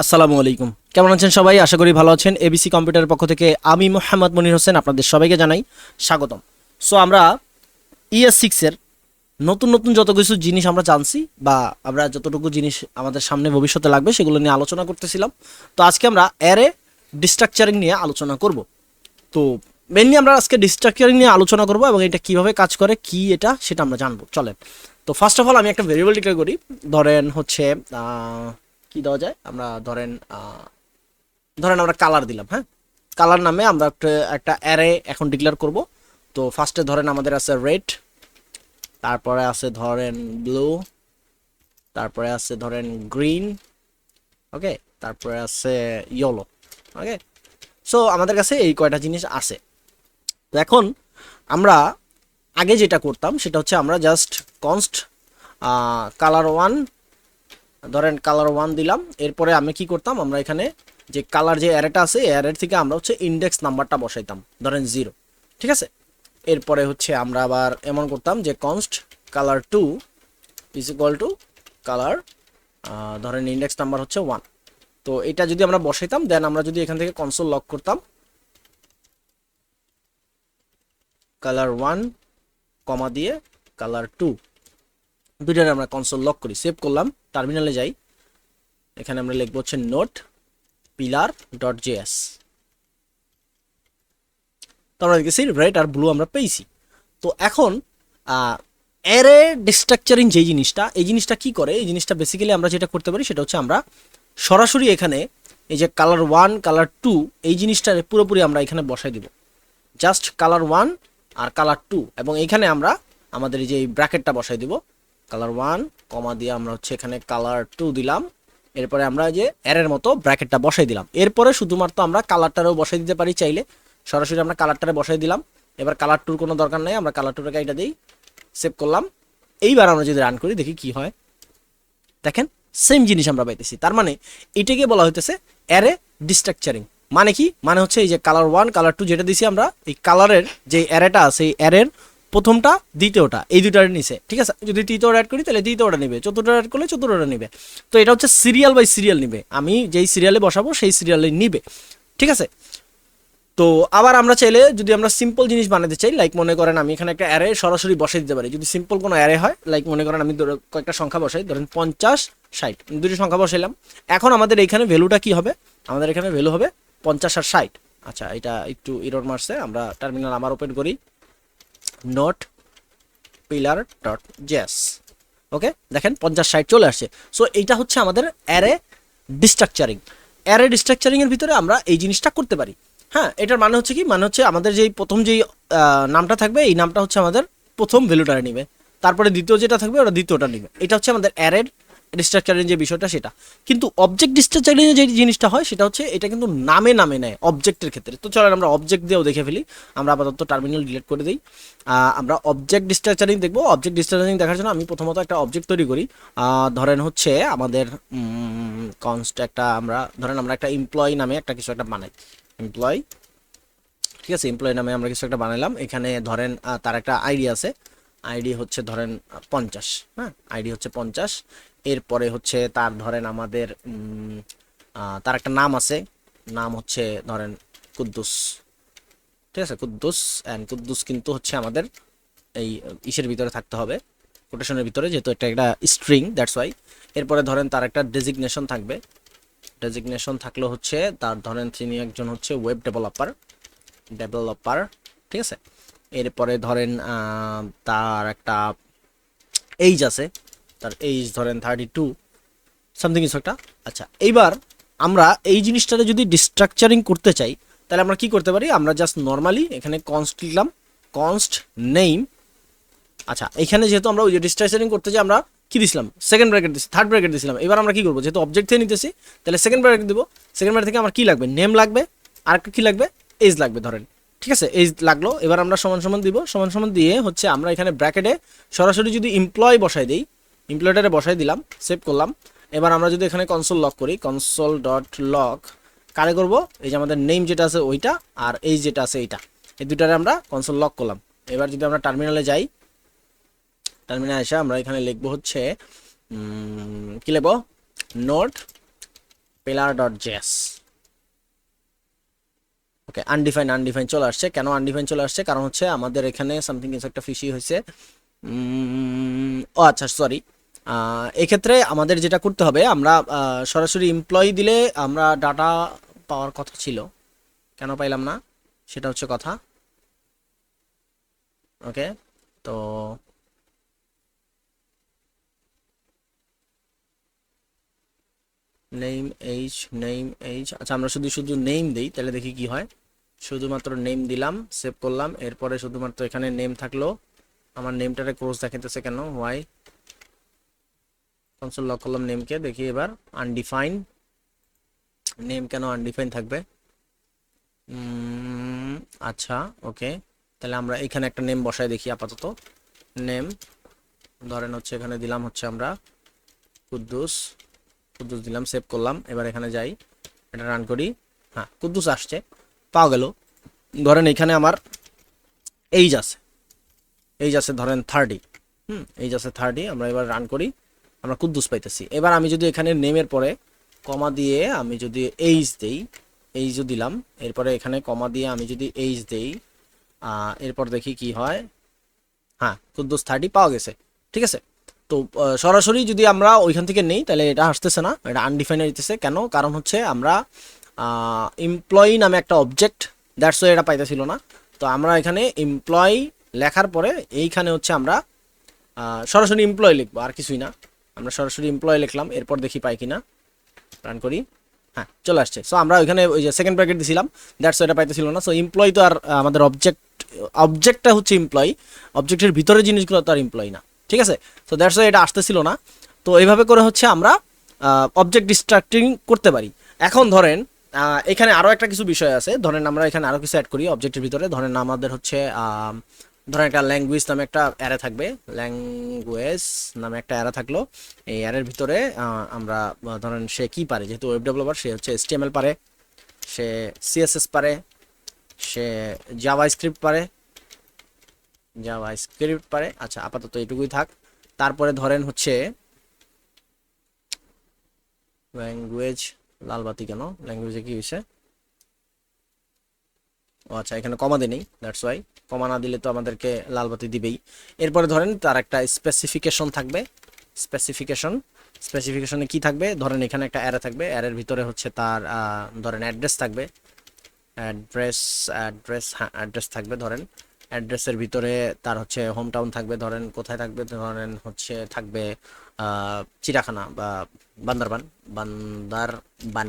আসসালামু আলাইকুম। কেমন আছেন সবাই? আশা করি ভালো আছেন। এবিসি কম্পিউটারের পক্ষ থেকে আমি মোহাম্মদ মনির হোসেন আপনাদের সবাইকে জানাই স্বাগতম। সো আমরা ইএস সিক্সের নতুন নতুন যত কিছু জিনিস আমরা জানছি বা আমরা যতটুকু জিনিস আমাদের সামনে ভবিষ্যতে লাগবে সেগুলো নিয়ে আলোচনা করতেছিলাম। তো আজকে আমরা অ্যারে ডিস্ট্রাকচারিং নিয়ে আলোচনা করব। তো মেনলি আমরা আজকে ডিস্ট্রাকচারিং নিয়ে আলোচনা করব এবং এটা কীভাবে কাজ করে, কি এটা সেটা আমরা জানব। চলেন। তো ফার্স্ট অফ অল আমি একটা ভেরিয়েবল ডিক্লেয়ার করি। ধরেন হচ্ছে কি দেওয়া যায়? আমরা ধরেন ধরেন আমরা কালার দিলাম হ্যাঁ? কালার নামে আমরা একটা অ্যারে এখন ডিক্লেয়ার করব। তো ফার্স্টে ধরেন আমাদের আছে রেড তারপরে আছে ধরেন ব্লু তারপরে আছে ধরেন গ্রিন ওকে তারপরে আছে ইয়েলো ওকে সো আমাদের কাছে এই কয়টা জিনিস আছে। তো এখন আমরা আগে যেটা করতাম, সেটা হচ্ছে আমরা জাস্ট কনস্ট কালার ওয়ান ধরেন কালার ওয়ান দিলাম, এরপরে আমি কি করতাম, আমরা এখানে যে কালার যে অ্যারেটা আছে অ্যারের থেকে আমরা হচ্ছে ইন্ডেক্স নাম্বারটা বসাইতাম, ধরেন জিরো ঠিক আছে? এরপরে হচ্ছে আমরা আবার এমন করতাম যে const colour two is equal to colour ধরেন ইন্ডেক্স নাম্বার হচ্ছে ওয়ান তো এটা যদি আমরা বসাইতাম দেন আমরা যদি এখান থেকে কনসোল লক করতাম কালার ওয়ান কমা দিয়ে কালার টু দুইটার আমরা কনসোল লক করি। সেভ করলাম টার্মিনালে যাই। এখানে আমরা লিখব হচ্ছে নোট পিলার ডট জেএস তো আমরা দেখেছি রেড আর ব্লু আমরা পেয়েছি। তো এখন অ্যারে ডিস্ট্রাকচারিং যেই জিনিসটা, এই জিনিসটা কি করে? এই জিনিসটা বেসিক্যালি আমরা যেটা করতে পারি, সেটা হচ্ছে আমরা সরাসরি এখানে এই যে কালার ওয়ান কালার টু এই জিনিসটা পুরোপুরি আমরা এখানে বসাই দিব। জাস্ট কালার ওয়ান আর কালার টু এবং এইখানে আমরা আমাদের যে ব্র্যাকেটটা বসাই দিব। কালার ওয়ান কমা দিয়ে আমরা হচ্ছে এখানে কালার টু দিলাম। এরপরে আমরা যে এরের মতো ব্র্যাকেটটা বসাই দিলাম। এরপরে শুধুমাত্র আমরা কালারটারও বসাই দিতে পারি চাইলে। সরাসরি আমরা কালারটারে বসাই দিলাম। এবার কালার টুর কোনো দরকার নাই, আমরা কালার টুরকে এটা দিই সেভ করলাম। এইবার আমরা যদি রান করি, দেখি কি হয়। দেখেন সেম জিনিস আমরা পাইতেছি। তার মানে এটাকে বলা হইতেছে অ্যারে ডিস্ট্রাকচারিং মানে কি? মানে হচ্ছে এই যে কালার ওয়ান কালার টু যেটা দিছি আমরা, এই কালারের যে অ্যারেটা আছে, এই অ্যারের প্রথমটা, দ্বিতীয়টা, এই দুটার নিচে, ঠিক আছে? যদি তৃতীয়টা অ্যাড করি, তাহলে দ্বিতীয়টা নিবে, চতুর্থটা অ্যাড করলে চতুর্থটা নিবে। তো এটা হচ্ছে সিরিয়াল বাই সিরিয়াল নিবে। আমি যেই সিরিয়ালে বসাবো, সেই সিরিয়ালে নিবে, ঠিক আছে? তো আবার আমরা চাইলে যদি আমরা সিম্পল জিনিস বানাতে চাই লাইক মনে করেন আমি এখানে একটা অ্যারে সরাসরি বসাই দিতে পারি। যদি সিম্পল কোনো অ্যারে হয় লাইক মনে করেন আমি কয়েকটা সংখ্যা বসাই, ধরেন পঞ্চাশ, ষাট দুটি সংখ্যা বসাইলাম। এখন আমাদের এখানে ভ্যালুটা কি হবে? আমাদের এখানে ভ্যালু হবে পঞ্চাশ আর ষাট। আচ্ছা এটা একটু ইরোর মারছে আমরা টার্মিনাল আমার ওপেন করি। Node pillar dot JS okay দেখেন, পঞ্চাশ ষাট চলে আসছে। সো এইটা হচ্ছে আমাদের অ্যারে ডিস্ট্রাকচারিং অ্যারে ডিস্ট্রাকচারিংয়ের ভিতরে আমরা এই জিনিসটা করতে পারি। হ্যাঁ এটার মানে হচ্ছে কি? মানে হচ্ছে আমাদের যেই প্রথম যেই নামটা থাকবে, এই নামটা হচ্ছে আমাদের প্রথম ভ্যালুটা নেবে। তারপরে দ্বিতীয় যেটা থাকবে, ওটা দ্বিতীয়টা নিবে। এটা হচ্ছে আমাদের অ্যারের ডিস্ট্রাকচারিং যে বিষয়টা সেটা। কিন্তু অবজেক্ট ডিস্ট্রাকচারিং যে জিনিসটা হয় সেটা হচ্ছে এটা কিন্তু নামে নামে নেয় অবজেক্টের ক্ষেত্রে। তো চলেন আমরা অবজেক্ট দিয়েও দেখে ফেলি। আমরা আপাতত টার্মিনাল ডিলিট করে দিই। আমরা অবজেক্ট ডিস্ট্রাকচারিং দেখব। অবজেক্ট ডিস্ট্রাকচারিং দেখার জন্য আমি প্রথমত একটা অবজেক্ট তৈরি করি। ধরেন হচ্ছে আমাদের কনস্ট একটা আমরা, ধরেন আমরা একটা এমপ্লয়ি নামে একটা কিছু একটা বানাই। এমপ্লয় ঠিক আছে? এমপ্লয়ি নামে আমরা কিছু একটা বানাইলাম। এখানে ধরেন তার একটা আইডি আছে। আইডি হচ্ছে ধরেন পঞ্চাশ হ্যাঁ? আইডি হচ্ছে পঞ্চাশ। এরপরে হচ্ছে তার ধরেন আমাদের তার একটা নাম আছে। নাম হচ্ছে ধরেন কুদ্দুস। ঠিক আছে? কুদ্দুস অ্যান্ড কুদ্দুস কিন্তু হচ্ছে আমাদের এই ইসের ভিতরে থাকতে হবে। কোটেশনের ভিতরে যেহেতু একটা একটা স্ট্রিং দ্যাটস ওয়াই এরপরে ধরেন তার একটা ডেজিগনেশন থাকবে। ডেজিগনেশন থাকলে হচ্ছে তার ধরেন তিনি একজন হচ্ছে ওয়েব ডেভেলপার ডেভেলপার ঠিক আছে? এরপরে ধরেন তার একটা এইজ আছে। তার এইজ ধরেন থার্টি টু সামথিং কিছু একটা। আচ্ছা এইবার আমরা এই জিনিসটাতে যদি ডিস্ট্রাকচারিং করতে চাই, তাহলে আমরা কি করতে পারি? আমরা জাস্ট নর্মালি এখানে কনস্ট লিখলাম কনস্ট নেইম আচ্ছা এখানে যেহেতু আমরা ওই যে ডিস্ট্রাকচারিং করতে যে আমরা কি দিছিলাম? সেকেন্ড ব্র্যাকেট দিচ্ছি থার্ড ব্র্যাকেট দিছিলাম। এবার আমরা কি করব? যেহেতু অবজেক্ট থেকে নিতেছি, তাহলে সেকেন্ড ব্র্যাকেট দেবো। সেকেন্ড ব্র্যাকেট থেকে আমার কি লাগবে? নেম লাগবে, আর কি লাগবে? এজ লাগবে ধরেন। ঠিক আছে, এই লাগল। এবার আমরা সমান সমান দিব। সমান সমান দিয়ে হচ্ছে আমরা এখানে ব্র্যাকেটে সরাসরি যদি এমপ্লয় বসাই দিই এমপ্লয়টারে বসাই দিলাম সেভ করলাম। এবার আমরা যদি এখানে কনসোল লক করি কনসোল ডট লক কারে করব? এই যে আমাদের নেম যেটা আছে ওইটা আর এই যেটা আছে এইটা। এই দুটারে আমরা কনসোল লক করলাম। এবার যদি আমরা টার্মিনালে যাই টার্মিনালে এসে আমরা এখানে লিখব হচ্ছে কি লিখব? Node pillar dot JS okay undefined undefined চলে আসছে। কেন আনডিফাইন চলে আসছে? কারণ হচ্ছে আমাদের এখানে সামথিং কিছু একটা ফিশি হয়েছে। ও আচ্ছা সরি এক্ষেত্রে আমাদের যেটা করতে হবে, আমরা সরাসরি এমপ্লয়ি দিলে আমরা ডাটা পাওয়ার কথা ছিল। কেন পাইলাম না? সেটা হচ্ছে কথা। ওকে তো নেম এইচ নেম এইচ আচ্ছা আমরা শুধু শুধু নেম দিই, তাহলে দেখি কি হয়। শুধুমাত্র নেম দিলাম সেভ করলাম, এরপরে শুধুমাত্র এখানে নেম থাকল। আমার নেমটারে ক্রোজ দেখাইতেছে কেন? ওয়াই কনসোল লক করলাম নেমকে দেখি এবার আনডিফাইন নেম কেন আনডিফাইন থাকবে? আচ্ছা ওকে তাহলে আমরা এখানে একটা নেম বসাই দেখি আপাতত। নেম ধরেন হচ্ছে এখানে দিলাম হচ্ছে আমরা কুদ্দুস। কুদ্দুস দিলাম সেভ করলাম। এবার এখানে যাই, এটা রান করি। হ্যাঁ কুদ্দুস আসছে, পাওয়া গেল। ধরেন এখানে আমার এইজ আছে। এইজ আছে ধরেন থার্টি হুম এইজ আছে থার্টি আমরা এবার রান করি, আমরা কুদ্দুস পাইতেছি। এবার আমি যদি এখানে নেমের পরে কমা দিয়ে আমি যদি এইজ দেই এইজও দিলাম, এরপরে এখানে কমা দিয়ে আমি যদি এইজ দেই এরপর দেখি কি হয়। হ্যাঁ কুদ্দুস থার্টি পাওয়া গেছে, ঠিক আছে? তো সরাসরি যদি আমরা ওইখান থেকে নেই, তাহলে এটা আসতেছে না, এটা আনডিফাইন দিতেছে কেন? কারণ হচ্ছে আমরা এমপ্লয়ি নামে একটা অবজেক্ট দ্যাটস এটা পাইতেছিল না। তো আমরা এখানে এমপ্লয়ি লেখার পরে এইখানে হচ্ছে আমরা সরাসরি এমপ্লয় লিখব, আর কিছুই না। আমরা সরাসরি এমপ্লয় লিখলাম, এরপর দেখি পাই কিনা। রান করি। হ্যাঁ চলে আসছে। সো আমরা ওইখানে ওই যে সেকেন্ড প্যাকেট দিছিলাম দ্যাটস এটা পাইতেছিল না। সো এমপ্লয় তো আর আমাদের অবজেক্ট অবজেক্টটা হচ্ছে এমপ্লয় অবজেক্টের ভিতরে জিনিসগুলো তো আর এমপ্লয় না। ঠিক আছে? তো দ্যাটস এটা আসতেছিল না। তো এইভাবে করে হচ্ছে আমরা অবজেক্ট ডিস্ট্রাক্টিং করতে পারি। এখন ধরেন এখানে আরও একটা কিছু বিষয় আছে। ধরেন আমরা এখানে আরও কিছু অ্যাড করি অবজেক্টের ভিতরে। ধরেন আমাদের হচ্ছে ধরেন একটা ল্যাঙ্গুয়েজ নামে একটা অ্যারে থাকবে। ল্যাঙ্গুয়েজ নামে একটা অ্যারে থাকল। এই অ্যারের ভিতরে আমরা ধরেন সে কি পারে? যেহেতু ওয়েব ডেভেলপার সে হচ্ছে এসটিএমএল পারে, সে সিএসএস পারে, সে জাভা স্ক্রিপ্ট পারে জাভা স্ক্রিপ্ট পারে। আচ্ছা আপাতত এটুকুই থাক। তারপরে ধরেন হচ্ছে ল্যাঙ্গুয়েজ লালবাতি কেন? ল্যাঙ্গুয়েজে কি হয়েছে? ও আচ্ছা এখানে কমা দেই দ্যাটস ওয়াই কমা না দিলে তো আমাদেরকে লালবাতি দিবেই। এরপরে ধরেন তার একটা স্পেসিফিকেশন থাকবে। স্পেসিফিকেশন স্পেসিফিকেশনে কি থাকবে? ধরেন এখানে একটা অ্যারে থাকবে। অ্যারের ভিতরে হচ্ছে তার ধরেন অ্যাড্রেস থাকবে। অ্যাড্রেস অ্যাড্রেস হ্যাঁ অ্যাড্রেস থাকবে ধরেন। অ্যাড্রেসের ভিতরে তার হচ্ছে হোম টাউন থাকবে, ধরেন কোথায় থাকবে, ধরেন হচ্ছে থাকবে চিড়াখানা বা বান্দরবান, বান্দারবান,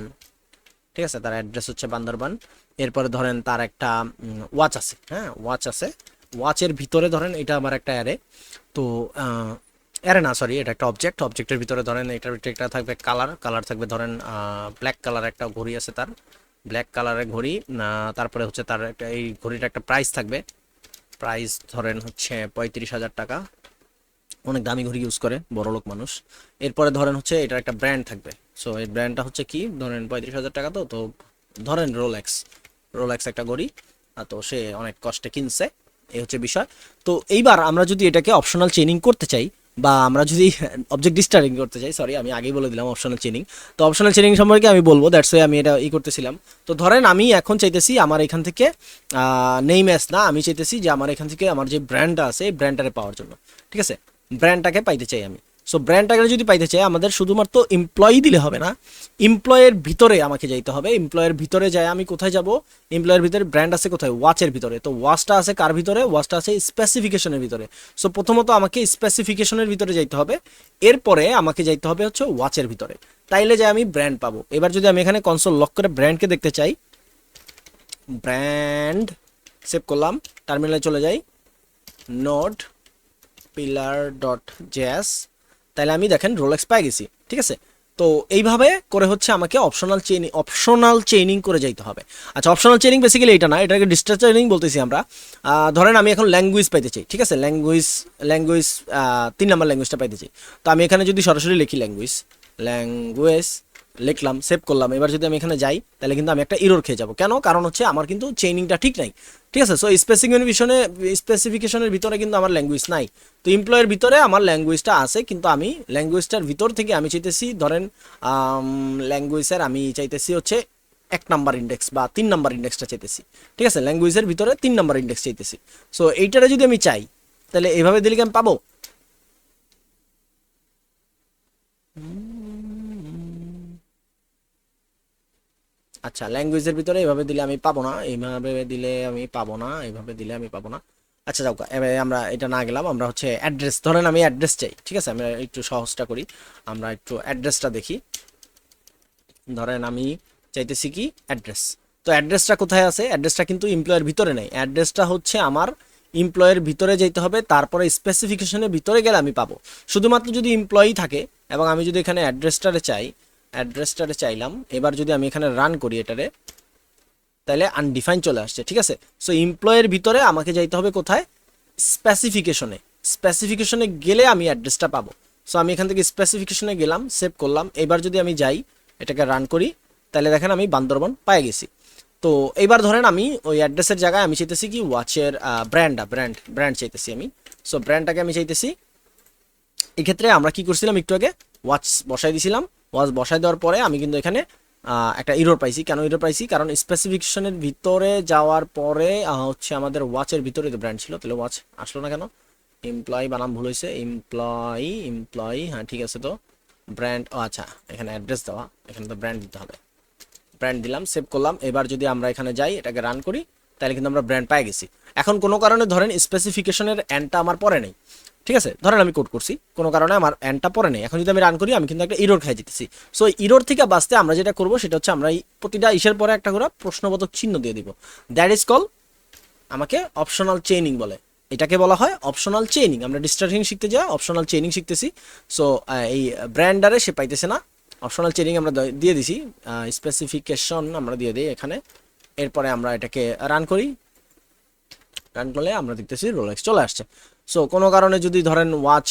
ঠিক আছে? তার অ্যাড্রেস হচ্ছে বান্দরবান। এরপরে ধরেন তার একটা ওয়াচ আছে হ্যাঁ? ওয়াচ আছে। ওয়াচের ভিতরে ধরেন এটা আমার একটা অ্যারে তো অ্যারে না সরি এটা একটা অবজেক্ট অবজেক্টের ভিতরে ধরেন এটার ভিতরে একটা থাকবে কালার কালার থাকবে ধরেন ব্ল্যাক কালার একটা ঘড়ি আছে তার। ব্ল্যাক কালারের ঘড়ি তারপরে হচ্ছে তার একটা, এই ঘড়িটা একটা প্রাইস থাকবে। প্রাইস ধরেন হচ্ছে পঁয়ত্রিশ হাজার টাকা। অনেক দামি ঘড়ি ইউজ করে, বড় লোক মানুষ। এরপরে ধরেন হচ্ছে এটার একটা ব্র্যান্ড থাকবে। সো এই ব্র্যান্ডটা হচ্ছে কি? ধরেন পঁয়ত্রিশ হাজার টাকা তো তো ধরেন রোলেক্স রোলেক্স একটা ঘড়ি। আর তো সে অনেক কষ্টে কিনছে। এই হচ্ছে বিষয়। তো এইবার আমরা যদি এটাকে অপশনাল চেনিং করতে চাই বা আমরা যদি অবজেক্ট ডিস্টারিং করতে চাই সরি আমি আগেই বলে দিলাম অপশনাল চেনিং তো অপশনাল চেনিং সম্পর্কে আমি বলব দ্যাটস ওয়ে আমি এটা ই করতেছিলাম। তো ধরেন আমি এখন চাইতেছি আমার এখান থেকে নেই ম্যাচ না, আমি চাইতেছি যে আমার এখান থেকে আমার যে ব্র্যান্ডটা আছে, এই ব্র্যান্ডটারে পাওয়ার জন্য। ঠিক আছে? ব্র্যান্ডটাকে পাইতে চাই আমি। সো ব্র্যান্ড ব্র্যান্ডটাকে যদি পাইতে চাই, আমাদের শুধুমাত্র এমপ্লয়ি দিলে হবে না এমপ্লয়ের ভিতরে আমাকে যাইতে হবে। এমপ্লয়ের ভিতরে যায়, আমি কোথায় যাব? এমপ্লয়ের ভিতরে ব্র্যান্ড আছে কোথায়? ওয়াচের ভিতরে। তো ওয়াচটা আছে কার ভিতরে? ওয়াচটা আছে স্পেসিফিকেশনের ভিতরে। সো প্রথমত আমাকে স্পেসিফিকেশনের ভিতরে যাইতে হবে। এরপরে আমাকে যাইতে হবে হচ্ছে ওয়াচের ভিতরে। তাইলে যে আমি ব্র্যান্ড পাবো। এবার যদি আমি এখানে কনসোল লক করে ব্র্যান্ডকে দেখতে চাই ব্র্যান্ড সেভ করলাম টার্মিনালে চলে যাই নোট পিলার ডট জেএস তাহলে আমি দেখেন রোলেক্স পাই গেছি, ঠিক আছে? তো এইভাবে করে হচ্ছে আমাকে অপশনাল চেইনিং অপশনাল চেইনিং করে যাইতে হবে। আচ্ছা অপশনাল চেইনিং বেসিক্যালি এটা না, এটাকে ডিস্টেন্স চেইনিং বলতেছি আমরা। ধরেন আমি এখন ল্যাঙ্গুয়েজ পাইতে চাই, ঠিক আছে? ল্যাঙ্গুয়েজ ল্যাঙ্গুয়েজ তিন নাম্বার ল্যাঙ্গুয়েজটা পাইতে চাই। তো আমি এখানে যদি সরাসরি লিখি ল্যাঙ্গুয়েজ ল্যাঙ্গুয়েজ লিখলাম সেভ করলাম, এবার যদি আমি এখানে যাই, তাহলে কিন্তু আমি একটা ইরোর খেয়ে যাব। কেন? কারণ হচ্ছে আমার কিন্তু চেইনিংটা ঠিক নাই। ঠিক আছে? সো স্পেসিফিকেশনে স্পেসিফিকেশনের ভিতরে কিন্তু আমার ল্যাঙ্গুয়েজ নাই। তো এমপ্লয়ের ভিতরে আমার ল্যাঙ্গুয়েজটা আছে, কিন্তু আমি ল্যাঙ্গুয়েজটার ভিতর থেকে আমি চাইতেছি, ধরেন ল্যাঙ্গুয়েজের আমি চাইতেছি হচ্ছে এক নাম্বার ইন্ডেক্স বা তিন নাম্বার ইন্ডেক্সটা চাইতেছি। ঠিক আছে? ল্যাঙ্গুয়েজের ভিতরে তিন নাম্বার ইন্ডেক্স চাইতেছি। সো এইটারে যদি আমি চাই, তাহলে এভাবে দিলে কি আমি পাবো? আচ্ছা ল্যাঙ্গুয়েজের ভিতরে এভাবে দিলে আমি পাবো না, এইভাবে দিলে আমি পাবো না, এইভাবে দিলে আমি পাবো না। আচ্ছা যাও আমরা এটা না গেলাম, আমরা হচ্ছে অ্যাড্রেস ধরেন আমি অ্যাড্রেস চাই, ঠিক আছে? আমরা একটু সহজটা করি, আমরা একটু অ্যাড্রেসটা দেখি। ধরেন আমি চাইতেছি কি অ্যাড্রেস তো অ্যাড্রেসটা কোথায় আছে? অ্যাড্রেসটা কিন্তু এমপ্লয়ের ভিতরে নেই। অ্যাড্রেসটা হচ্ছে আমার এমপ্লয়ের ভিতরে যেতে হবে, তারপরে স্পেসিফিকেশনের ভিতরে গেলে আমি পাবো। শুধুমাত্র যদি এমপ্লয়ি থাকে, এবং আমি যদি এখানে অ্যাড্রেসটারে চাই অ্যাড্রেসটারে চাইলাম। এবার যদি আমি এখানে রান করি এটারে তাহলে আনডিফাইন চলে আসছে, ঠিক আছে? সো এমপ্লয়ের ভিতরে আমাকে যাইতে হবে কোথায়? স্পেসিফিকেশনে স্পেসিফিকেশনে গেলে আমি অ্যাড্রেসটা পাবো। সো আমি এখান থেকে স্পেসিফিকেশনে গেলাম সেভ করলাম। এবার যদি আমি যাই, এটাকে রান করি তাহলে দেখেন আমি বান্দরবন পায়ে গেছি। তো এইবার ধরেন আমি ওই অ্যাড্রেসের জায়গায় আমি চাইতেছি কি ওয়াচের ব্র্যান্ডটা ব্র্যান্ড ব্র্যান্ড চাইতেছি আমি। সো ব্র্যান্ডটাকে আমি চাইতেছি। এক্ষেত্রে আমরা কি করছিলাম, একটু আগে ওয়াচ বসাই দিছিলাম। ওয়াচ বসাই দেওয়ার পরে আমি কিন্তু এখানে একটা ইরোর পাইছি। কেন ইরোর পাইছি? কারণ স্পেসিফিকেশনের ভিতরে যাওয়ার পরে হচ্ছে আমাদের ওয়াচের ভিতরে তো ব্র্যান্ড ছিল, তাহলে ওয়াচ আসলো না কেন? এমপ্লয়ি বানাম ভুল হয়েছে। এমপ্লয়ি এমপ্লয়ি হ্যাঁ ঠিক আছে তো। ব্র্যান্ড ও আচ্ছা এখানে অ্যাড্রেস দেওয়া। এখানে তো ব্র্যান্ড দিতে হবে। ব্র্যান্ড দিলাম সেভ করলাম। এবার যদি আমরা এখানে যাই, এটাকে রান করি, তাহলে কিন্তু আমরা ব্র্যান্ড পাই গেছি। এখন কোনো কারণে ধরেন স্পেসিফিকেশনের অ্যান্ডটা আমার পরে নেই। ঠিক আছে? ধরেন আমি কোড করছি, কোনো কারণে আমার অ্যান্ডটা পরে নেই। এখন যদি আমি রান করি, আমি কিন্তু একটা ইরোর খাই যেতেছি সো ইরোর থেকে বাঁচতে আমরা যেটা করব, সেটা হচ্ছে আমরা এই প্রতিটা ইসের পরে একটা করে প্রশ্নবোধক চিহ্ন দিয়ে দিব। দ্যাট ইজ কল আমাকে অপশনাল চেইনিং বলে। এটাকে বলা হয় অপশনাল চেইনিং আমরা ডিস্টার্টিং শিখতে যাই অপশনাল চেইনিং শিখতেছি। সো এই ব্র্যান্ডারে সে পাইতেছে না। অপশনাল চেইনিং আমরা দিয়ে দিছি। স্পেসিফিকেশন আমরা দিয়ে দিই এখানে। এরপরে আমরা এটাকে রান করি। রান করলে আমরা দেখতেছি রোলেক্স চলে আসছে। সো কোনো কারণে যদি ধরেন ওয়াচ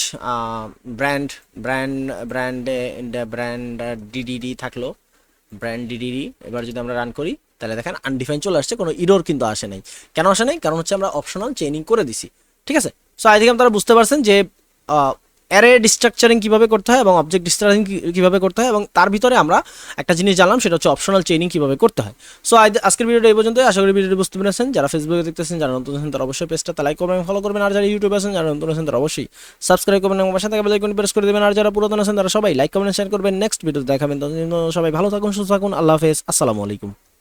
ব্র্যান্ড ব্র্যান্ড ব্র্যান্ডে ব্র্যান্ড ডিডিডি থাকল ব্র্যান্ড ডিডিডি এবার যদি আমরা রান করি, তাহলে দেখেন আনডিফাইন চলে আসছে, কোনো ইরোর কিন্তু আসে নাই। কেন আসে নাই? কারণ হচ্ছে আমরা অপশনাল চেনিং করে দিছি। ঠিক আছে? সো আই থিঙ্ক আপনারা বুঝতে পারছেন যে অ্যারে ডিস্ট্রাকচারিং কীভাবে করতে হয় এবং অবজেক্ট ডিস্ট্রাকচারিং কীভাবে করতে হয় এবং তার ভিতরে আমরা একটা জিনিস জানলাম, সেটা হচ্ছে অপশনাল চেইনিং কীভাবে করতে হয়। সো আজকের ভিডিওটা এই পর্যন্ত আশা করি ভিডিওটি বুঝতে পেরেছেন। যারা ফেসবুকে দেখতেছেন, যারা নতুন আছেন, তারা অবশ্যই পেজটা লাইক করবেন ফলো করবেন। আর যারা ইউটিউবে আছেন, যারা নতুন আছেন, তারা অবশ্যই সাবস্ক্রাইব করবেন এবং পাশে থাকা বেলাইকন প্রেস করে দেবেন। আর যারা পুরাতন আছেন, তারা সবাই লাইক কমেন্ট শেয়ার করবেন। নেক্সট ভিডিও দেখাবেন। সবাই ভালো থাকুন, সুস্থ থাকুন। আল্লাহ হাফেজ। আসসালামু আলাইকুম।